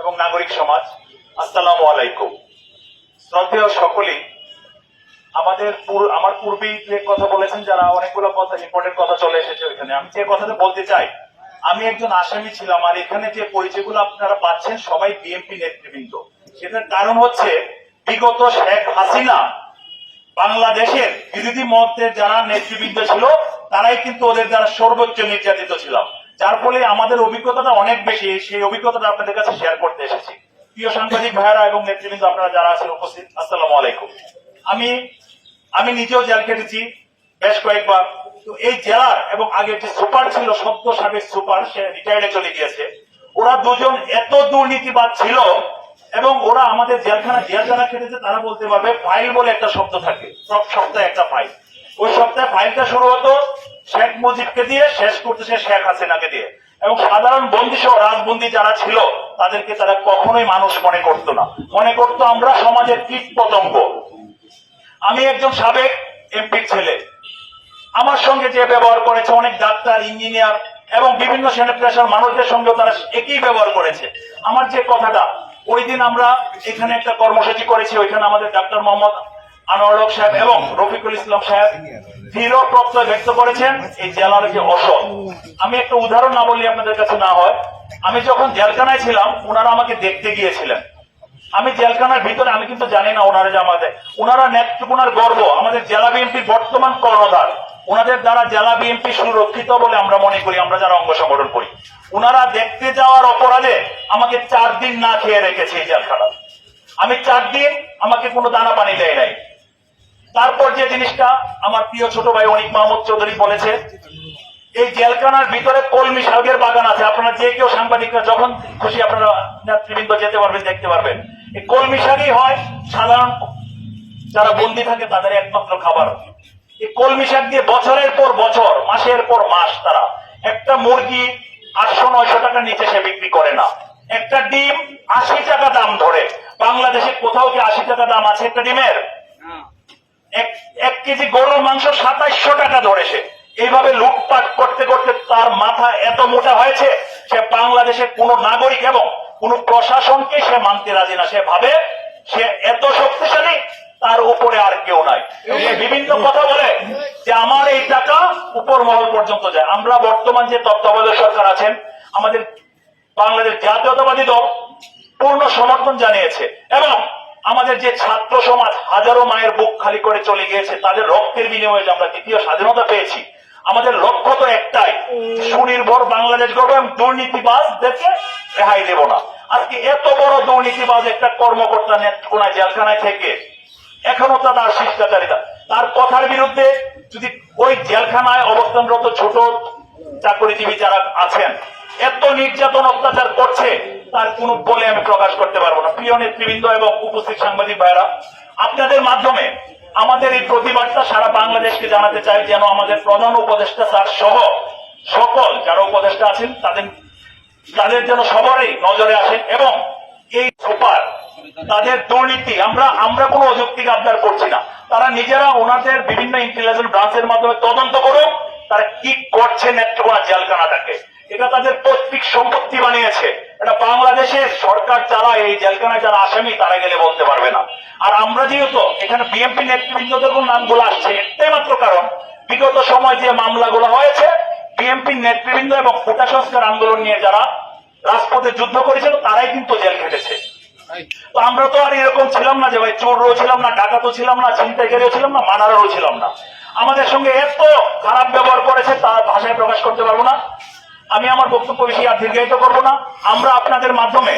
এবং নাগরিক সমাজ, আসসালামু আলাইকুম। শ্রদ্ধেয় সকলেই আমাদের আমার পূর্বেই যে কথা বলেছেন, যারা অনেকগুলো কথা ইম্পর্টেন্ট কথা চলে এসেছে ওইখানে, আমি যে কথাটা বলতে চাই, আমি একজন আসামি ছিলাম, আর এখানে যে পরিচয়গুলো আপনারা পাচ্ছেন, সবাই বিএনপি নেতৃবৃন্দ। সেটার কারণ হচ্ছে, বিগত শেখ হাসিনা বাংলাদেশের বিরোধী মতের যারা নেতৃবৃন্দ ছিল, তারাই কিন্তু ওদের দ্বারা সর্বোচ্চ নির্যাতিত ছিলাম। যার ফলে আমাদের অভিজ্ঞতাটা অনেক বেশি। সেই অভিজ্ঞতাটা আপনাদের কাছে শেয়ার করতে এসেছি। প্রিয় সাংবাদিক ভাইয়েরা এবং নেতৃবৃন্দ, আপনারা যারা আছেন উপস্থিত, আসসালামু আলাইকুম। আমি আমি নিজেও জেল কেটেছি বেশ কয়েকবার। তো এই জেলার এবং আগের যে সুপার ছিল, সদ্য সাবেক সুপার, সে রিটায়ার্ডে চলে গিয়েছে। ওরা দুজন এত দুর্নীতিবাদ ছিল এবং ওরা আমাদের জেলখানা জেল যারা খেটেছে, তারা বলতে পারবে ফাইল বলে একটা শব্দ থাকে। সব সপ্তাহে একটা ফাইল ওই সপ্তাহে ফাইলটা শুরু হতো শেখ মুজিবকে দিয়ে, শেষ করতেছে শেখ হাসিনাকে দিয়ে। এবং সাধারণ বন্দী সহ রাজবন্দী যারা ছিল, তাদেরকে তারা কখনোই মানুষ মনে করতো না। মনে করতো আমরা সমাজের কীট পতঙ্গ আমি একজন সাবেক এমপির ছেলে। আমার সঙ্গে যে ব্যবহার করেছে, অনেক ডাক্তার, ইঞ্জিনিয়ার এবং বিভিন্ন শ্রেণি মানুষদের সঙ্গেও তারা একই ব্যবহার করেছে। আমার যে কথাটা, ওই দিন আমরা এখানে একটা কর্মসূচি করেছি, ওইখানে আমাদের ডাক্তার মোহাম্মদ আনোয়ার সাহেব এবং রফিকুল ইসলাম সাহেব দৃঢ় প্রত্যয় ব্যক্ত করেছেন এই জেলার যে অসৎ আমি একটা উদাহরণ না বললে আপনাদের কাছে না হয়। আমি যখন জেলখানায় ছিলাম ওনারা আমাকে দেখতে গিয়েছিলেন। আমি জেলখানার ভিতরে, আমি কিন্তু জানি না ওনারা যে আমাদের। ওনারা নেত্রকোনার গর্ব, আমাদের জেলা বিএনপির বর্তমান কর্ণধার। ওনাদের দ্বারা জেলা বিএনপি সুরক্ষিত বলে আমরা মনে করি, আমরা যারা অঙ্গ সংগঠন করি। ওনারা দেখতে যাওয়ার অপরাধে আমাকে চার দিন না খেয়ে রেখেছে এই জেলখানা আমি চার দিন আমাকে কোনো দানা পানি দেয় নাই। তারপর যে জিনিসটা আমার প্রিয় ছোট ভাই অনিক মাহমুদ চৌধুরী বলেছে, এই জেলখানার ভিতরে কলমি শাকের বাগান আছে। আপনারা যে কেউ সাংবাদিকরা যখন খুশি আপনারা নেতৃবৃন্দ যেতে পারবেন, দেখতে পারবেন। এই কলমি শাকই হয় সাধারণ যারা বন্দি থাকে তাদের একমাত্র খাবার। এই কলমি শাক দিয়ে বছরের পর বছর, মাসের পর মাস তারা একটা মুরগি আটশো নয়শো টাকার নিচে সে বিক্রি করে না। একটা ডিম আশি টাকা দাম ধরে। বাংলাদেশে কোথাও কি আশি টাকা দাম আছে একটা ডিমের? কেজি গরুর মাংস সাতাইশশো টাকা ধরে সে এইভাবে লুটপাট করতে করতে তার মাথা এত মোটা হয়েছে, সে বাংলাদেশের কোন নাগরিক এবং কোন প্রশাসনকে সে মানতে রাজি না। সে ভাবে সে এত শক্তিশালী, তার উপরে আর কেউ নাই। বিভিন্ন কথা বলে যে আমার এই টাকা উপর মহল পর্যন্ত যায়। আমরা বর্তমান যে তত্ত্বাবধায়ক সরকার আছেন, আমাদের বাংলাদেশ জাতীয়তাবাদী দল পূর্ণ সমর্থন জানিয়েছে। এবং আমাদের যে ছাত্র সমাজ হাজারো মায়ের বুক খালি করে চলে গিয়েছে, তাদের রক্তের বিনিময়ে আমরা দ্বিতীয় স্বাধীনতা পেয়েছি, আমাদের লক্ষ্য তো একটাই, সুনির্ভর বাংলাদেশ গড়ব এবং দুর্নীতিবাজদেরকে রেহাই দেব না। আজকে এত বড় দুর্নীতিবাজ একটা কর্মকর্তা নেত্রকোনায়, জেলখানায় থেকে, এখনও তার শিষ্টাচারিতা। তার কথার বিরুদ্ধে যদি ওই জেলখানায় অবস্থানরত ছোট চাকরিজীবী যারা আছেন, এত নির্যাতন অত্যাচার করছে তার কোনো বলে আমি প্রকাশ করতে পারব না। প্রিয় নেতৃবৃন্দ এবং উপস্থিত সাংবাদিক ভাইরা আপনাদের মাধ্যমে আমাদের এই প্রতিবাদটা সারা বাংলাদেশকে জানাতে চাই, যেন আমাদের প্রধান উপদেষ্টা স্যার সহ সকল যারা উপদেষ্টা আছেন, তাদের তাদের যেন সবারই নজরে আসেন এবং এই সুপার, তাদের দুর্নীতি, আমরা আমরা কোনো অযৌক্তিক আবদার করছি না। তারা নিজেরা ওনাদের বিভিন্ন ইন্টেলিজেন্স ব্রাঞ্চের মাধ্যমে তদন্ত করুক, তারা কি করছে নেত্রকোনা জেলখানাটাকে। এটা তাদের পৈতৃক সম্পত্তি বানিয়েছে। বাংলাদেশের সরকার যারা, এই জেলখানায় যারা আসামি, তারা গেলে বলতে পারবে না। আর আমরা যেহেতু এখানে বিএনপি নেতৃবৃন্দদের নামগুলো আসছে একটাই মাত্র কারণ। বিগত সময় যে মামলাগুলো হয়েছে, বিএনপি নেতৃবৃন্দ এবং কোটা সংস্কার আন্দোলন নিয়ে যারা রাজপথে যুদ্ধ করেছিল, তারাই কিন্তু জেল খেটেছে। তো আমরা তো আর এরকম ছিলাম না যে ভাই চোরও ছিলাম না, ডাকাতও ছিলাম না, ছিনতাইকারীও ছিলাম না মানারও ছিলাম না। আমাদের সঙ্গে এত খারাপ ব্যবহার করেছে, তার ভাষায় প্রকাশ করতে পারব না। আমি আমার বক্তব্য বেশি আর দীর্ঘায়িত করব না। আমরা আপনাদের মাধ্যমে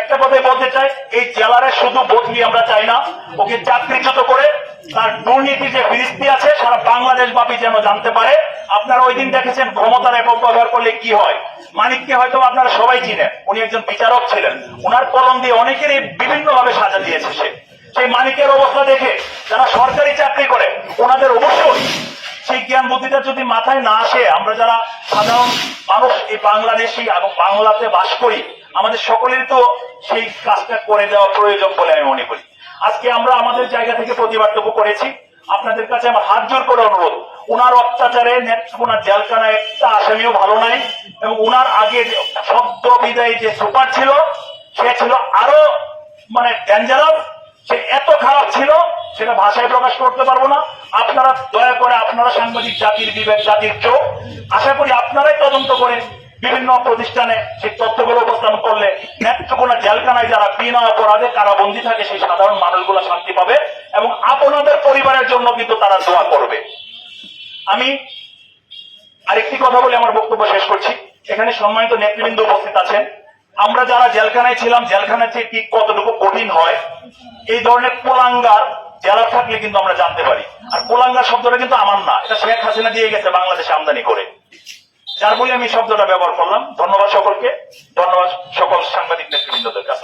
একটা কথাই বলতে চাই, এই জেলারে শুধু বদলি আমরা চাই না, ওকে চাকরিচ্যুত করে তার দুর্নীতি যে ফিরিস্তি আছে, সারা বাংলাদেশ ব্যাপী যেন জানতে পারে। আপনারা ওই দিন দেখেছেন, ক্ষমতার অপব্যবহার করলে কি হয়? মানিককে হয়তো আপনারা সবাই চিনেন, উনি একজন বিচারক ছিলেন। ওনার কলম দিয়ে অনেকেরই বিভিন্ন ভাবে সাজা দিয়েছে সে। সেই মানিকের অবস্থা দেখে যারা সরকারি চাকরি করে, ওনাদের অবশ্যই সেই জ্ঞান বুদ্ধিটা যদি মাথায় না আসে, আমরা যারা সাধারণ মানুষ, এই বাংলাদেশি এবং বাংলাতে বাস করি, আমাদের সকলের তো সেই কাজটা করে দেওয়া প্রয়োজন বলে আমি মনে করি। আজকে আমরা আমাদের জায়গা থেকে প্রতিবাদটুকু করেছি। আপনাদের কাছে আমার হাত জোর করে অনুরোধ। উনার অত্যাচারে নেত্রকোনার জেলখানায় একটা আসামিও ভালো নাই এবং উনার আগে সদ্য বিদায়ী যে সুপার ছিল, সে ছিল আরও মানে ডেঞ্জারাস সে এত খারাপ ছিল সেটা ভাষায় প্রকাশ করতে পারব না। আপনারা দয়া করে আপনারা সাংবাদিক জাতির বিবেক, জাতির চোখ, আশা করি আপনারাই তদন্ত করে বিভিন্ন প্রতিষ্ঠানে সেই তথ্যগুলো উপস্থাপন করলে নেত্রকোনা জেলখানায় যারা বিনা অপরাধে কারাবন্দী থাকে, সেই সাধারণ মানুষগুলো শান্তি পাবে এবং আপনাদের পরিবারের জন্য কিন্তু তারা দোয়া করবে। আমি আরেকটি কথা বলে আমার বক্তব্য শেষ করছি। এখানে সম্মানিত নেতৃবৃন্দ উপস্থিত আছেন। আমরা যারা জেলখানায় ছিলাম জেলখানায় যে কি কতটুকু কঠিন হয়? এই ধরনের পোলাঙ্গার জেলা থাকলে কিন্তু আমরা জানতে পারি। আর কোলাঙ্গা শব্দটা কিন্তু আমার না, এটা শেখ হাসিনা দিয়ে গেছে বাংলাদেশে আমদানি করে। যার বলে আমি শব্দটা ব্যবহার করলাম। ধন্যবাদ সকলকে, ধন্যবাদ সকল সাংবাদিক নেতৃবৃন্দদের কাছে।